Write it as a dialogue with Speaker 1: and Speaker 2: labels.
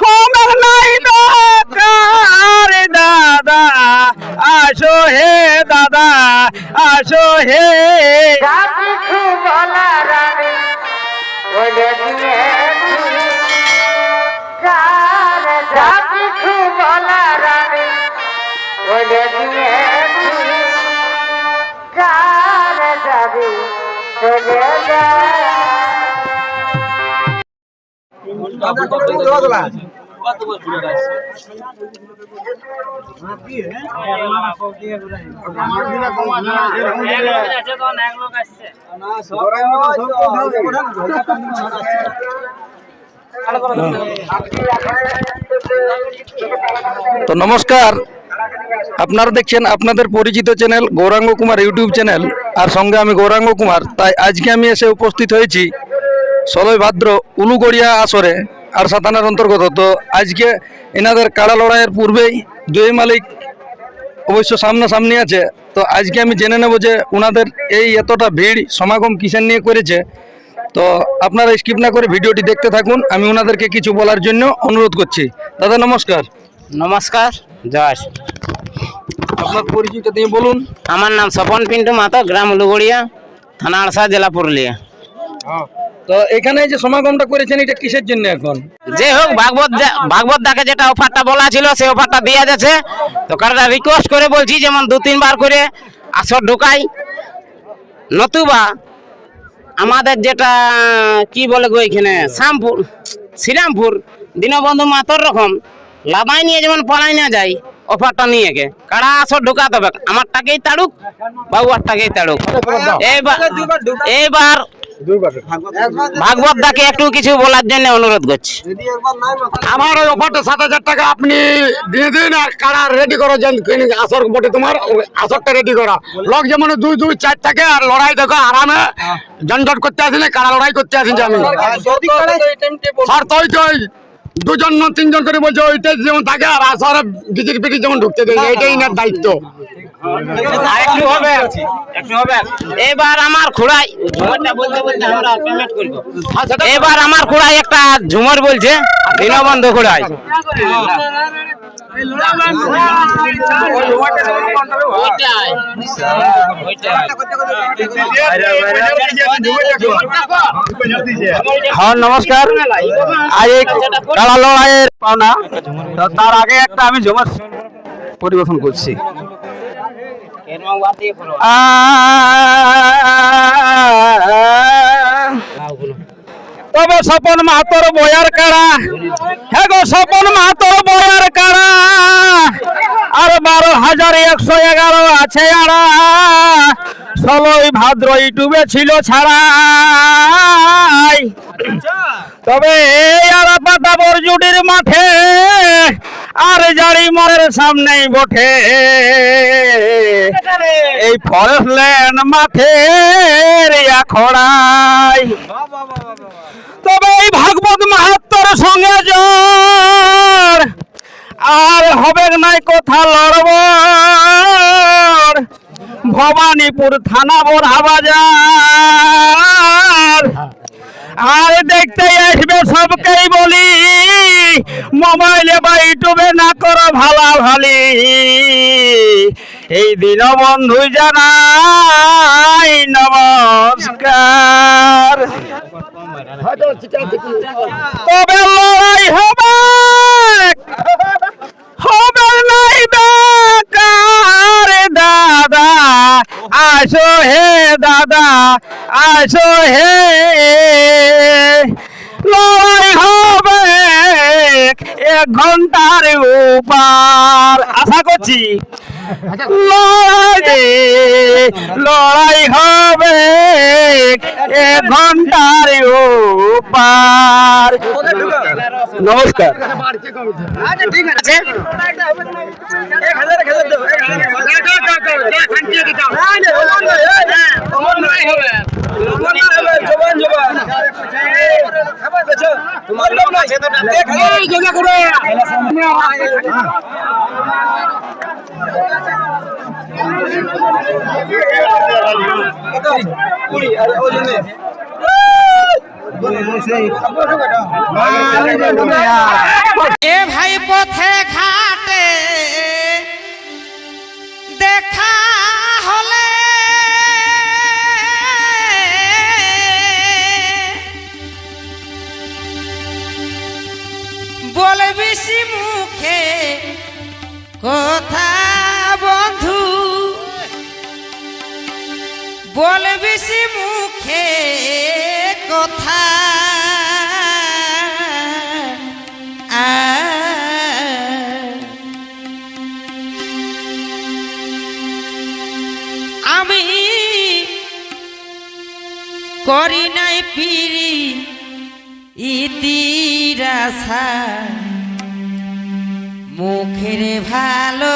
Speaker 1: হোমের নাই দাদা আসো হে দাদা আসো হে
Speaker 2: কিছু
Speaker 1: তো নমস্কার। আপনারা দেখছেন আপনাদের পরিচিত channel Gouranga Kumar YouTube channel আর সঙ্গে আমি গৌরাঙ্গ কুমার। তাই আজকে আমি এসে উপস্থিত হয়েছি ষোলোই ভাদ্র উলুগড়িয়া আসরে। আর সাতানার অন্তর্গত। তো আজকে এনাদের কাড়া লড়াইয়ের পূর্বেই দুই মালিক অবশ্য সামনাসামনি আছে। তো আজকে আমি জেনে নেব যে ওনাদের এই এতটা ভিড় সমাগম কিসের নিয়ে করেছে। তো আপনারা স্কিপ না করে ভিডিওটি দেখতে থাকুন। আমি ওনাদেরকে কিছু বলার জন্য অনুরোধ করছি। দাদা নমস্কার।
Speaker 3: নমস্কার জয়।
Speaker 1: আপনার পরিচিত দিয়ে বলুন।
Speaker 3: আমার নাম স্বপন পিন্টু মাতা গ্রাম উলুগড়িয়া থানা আড়সা জেলা পুরুলিয়া।
Speaker 1: তো এখানে যে সমাগমটা করেছেন এটা কিসের জন্য এখন?
Speaker 3: যে হোক ভাগবত ভাগবত দাকে যেটা অফারটা বলা ছিল সেই অফারটা দেওয়া যাচ্ছে তো কারোটা রিকোয়েস্ট করে বলছি যেমন দু তিনবার করে আসর ঢুকাই। নতুবা আমাদের যেটা কি বলে গো এখানে শ্যামপুর শ্রীরামপুর দীনবন্ধু মাতর রকম লাদাই নিয়ে যেমন পালাই না যায় অফারটা নিয়ে গে। কারা আসর ঢুকাতে হবে? আমারটাকেই তাড়ুক বাবুয়ারটাকেই তাড়ুক। এইবার এইবার ভাগবত দাকে একটু কিছু বলার জন্য অনুরোধ করছি।
Speaker 4: আমার ওই অফারটা সাত হাজার টাকা আপনি দিয়ে দিন আর কারা রেডি করো যেন কিনে আসর বটে তোমার আসরটা রেডি করা। লোক যেমন দুই দুই চার থাকে আর লড়াই দেখো আরামে জঞ্জট করতে আসি না কারা লড়াই করতে আসি আমি। আর তো ওই দুজন না তিনজন করে বলছে ওইটাই যেমন থাকে আর আসর পিটি যেমন ঢুকতে দেয় এটাই ইনার দায়িত্ব।
Speaker 3: এবার আমার খুড়াই এবার আমার খুড়াই একটা ঝুমর বলছে, দীনবন্ধু খুড়াই।
Speaker 1: হ্যাঁ নমস্কার। আজ এই পাওনা। তার আগে একটা আমি জমা পরিবেশন করছি। তবে স্বপন মাহাতর বয়ার কাড়া হ্যাঁ গো স্বপন মাহাতর বয়ার কাড়া আর বারো হাজার একশো এগারো আছে আড়া ষোলোই ভাদ্র ইউটিউবে ছিল ছাড়াই তবে এই আরা পাতা বরজুডির মাঠে আর জারি মরের সামনেই বটে এই ফরেস্ট ল্যান্ড মাঠে খড়াই। তবে এই ভাগবত মাহাত্মর সঙ্গে জড় আর হবে নাই কথা লড়ব ভবানীপুর থানা বোরা বাজার। আর দেখতে আসবে সবকেই বলি। মোবাইলে বা ইউটিউবে না করো ভালা ভালি এই দিন বন্ধু জানাই নমস্কার। তবে লড়াই হবে। হবে নাই বেকার দাদা। আসো হে দাদা, আসো হে লড়াই হবে এক ঘণ্টার উপার। আশা করছি। লড়াই লড়াই হবে এক ঘণ্টার উপার। নমস্কার।
Speaker 3: আছে।
Speaker 5: এ ভাই পথে ঘাটে দেখা বলে বেশি মুখে কথা। আমি করি নাই পিরি ইতিরাসা মুখের ভালো